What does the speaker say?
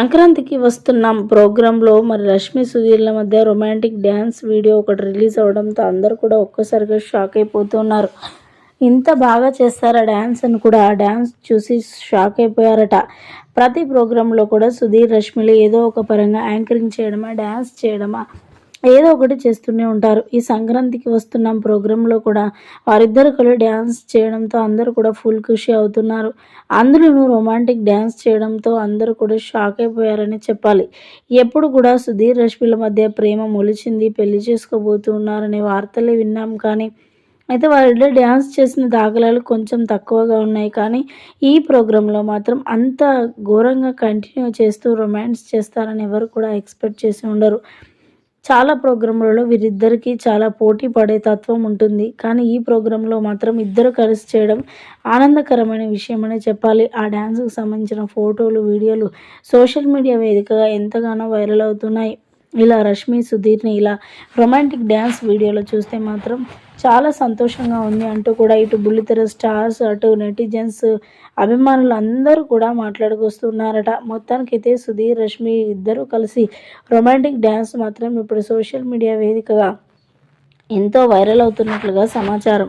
సంక్రాంతికి వస్తున్నాం. ప్రోగ్రాంలో మరి రష్మి సుధీర్ల మధ్య రొమాంటిక్ డ్యాన్స్ వీడియో ఒకటి రిలీజ్ అవడంతో అందరూ కూడా ఒక్కసారిగా షాక్ అయిపోతున్నారు. ఇంత బాగా చేస్తారా డ్యాన్స్ అని కూడా ఆ డ్యాన్స్ చూసి షాక్ అయిపోయారట. ప్రతి ప్రోగ్రాంలో కూడా సుధీర్ రష్మిలు ఏదో ఒక పరంగా యాంకరింగ్ చేయడమా డ్యాన్స్ చేయడమా ఏదో ఒకటి చేస్తూనే ఉంటారు. ఈ సంక్రాంతికి వస్తున్నాం ప్రోగ్రాంలో కూడా వారిద్దరు కలిసి డ్యాన్స్ చేయడంతో అందరూ కూడా ఫుల్ ఖుషి అవుతున్నారు. అందులోనూ రొమాంటిక్ డ్యాన్స్ చేయడంతో అందరూ కూడా షాక్ అయిపోయారని చెప్పాలి. ఎప్పుడు కూడా సుధీర్ రష్మిల మధ్య ప్రేమ మొలిచింది. పెళ్ళి చేసుకోబోతున్నారనే వార్తలే విన్నాం కానీ అయితే వాళ్ళిద్దరు డ్యాన్స్ చేసిన దాఖలాలు కొంచెం తక్కువగా ఉన్నాయి. కానీ ఈ ప్రోగ్రాంలో మాత్రం అంత ఘోరంగా కంటిన్యూ చేస్తూ రొమాన్స్ చేస్తారని ఎవరు కూడా ఎక్స్పెక్ట్ చేసి ఉండరు. చాలా ప్రోగ్రాంలలో వీరిద్దరికీ చాలా పోటీ పడే తత్వం ఉంటుంది. కానీ ఈ ప్రోగ్రాంలో మాత్రం ఇద్దరు కలిసి చేయడం ఆనందకరమైన విషయమనే చెప్పాలి. ఆ డ్యాన్స్కి సంబంధించిన ఫోటోలు వీడియోలు సోషల్ మీడియా వేదికగా ఎంతగానో వైరల్ అవుతున్నాయి. ఇలా రష్మి సుధీర్ని ఇలా రొమాంటిక్ డ్యాన్స్ వీడియోలో చూస్తే మాత్రం చాలా సంతోషంగా ఉంది అంటూ కూడా ఇటు బుల్లితెర స్టార్స్ అటు నెటిజన్స్ అభిమానులు అందరూ కూడా మాట్లాడుకొస్తున్నారట. మొత్తానికైతే సుధీర్ రష్మి ఇద్దరూ కలిసి రొమాంటిక్ డ్యాన్స్ మాత్రం ఇప్పుడు సోషల్ మీడియా వేదికగా ఎంతో వైరల్ అవుతున్నట్లుగా సమాచారం.